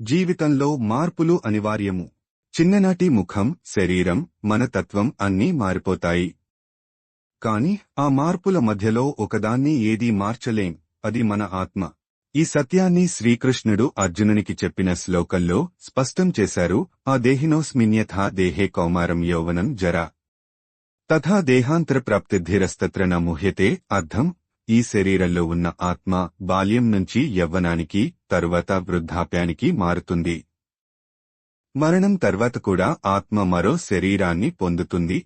జీవితంలో మార్పులు అనివార్యము. చిన్ననాటి ముఖం శరీరం మన తత్వం అన్నీ మారిపోతాయి. కాని ఆ మార్పుల మధ్యలో ఒకదాన్ని ఏదీ మార్చలేం అది మన ఆత్మ. ఈ సత్యాన్ని శ్రీకృష్ణుడు అర్జునునికి చెప్పిన శ్లోకంలో స్పష్టం చేశారు ఆ దేహినోస్మిన్యథా దేహే కౌమారం యౌవనం జరా. తథా దేహాంతర ప్రాప్తిధిరస్తత్ర నముహ్యతే అర్థం ఈ శరీరంలో ఉన్న ఆత్మ బాల్యం నుంచి యవ్వనానికి తరువాత వృద్ధాప్యానికి మారుతుంది. మరణం తర్వాత కూడా ఆత్మ మరో శరీరాన్ని పొందుతుంది.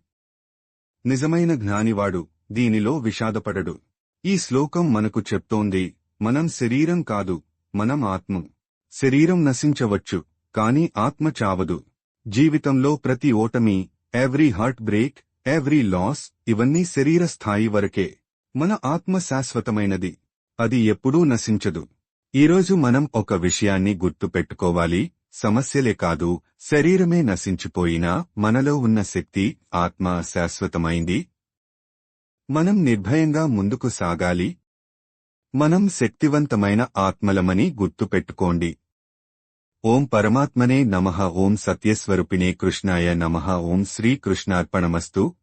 నిజమైన జ్ఞానివాడు దీనిలో విషాదపడడు. ఈ శ్లోకం మనకు చెప్తోంది మనం శరీరం కాదు మనం ఆత్మ. శరీరం నశించవచ్చు కాని ఆత్మ చావదు. జీవితంలో ప్రతి ఓటమి every heart break every loss ఇవన్నీ శరీర స్థాయి వరకే. మన ఆత్మ శాశ్వతమైనది. అది ఎప్పుడూ నశించదు. ఈరోజు మనం ఒక విషయాన్ని గుర్తు పెట్టుకోవాలి సమస్యలే కాదు శరీరమే నశించిపోయినా మనలో ఉన్న శక్తి ఆత్మ శాశ్వతమైంది. మనం నిర్భయంగా ముందుకు సాగాలి. మనం శక్తివంతమైన ఆత్మలమని గుర్తుపెట్టుకోండి. ఓం పరమాత్మనే నమః ఓం సత్యస్వరూపిణే కృష్ణాయ నమః ఓం శ్రీకృష్ణార్పణమస్తు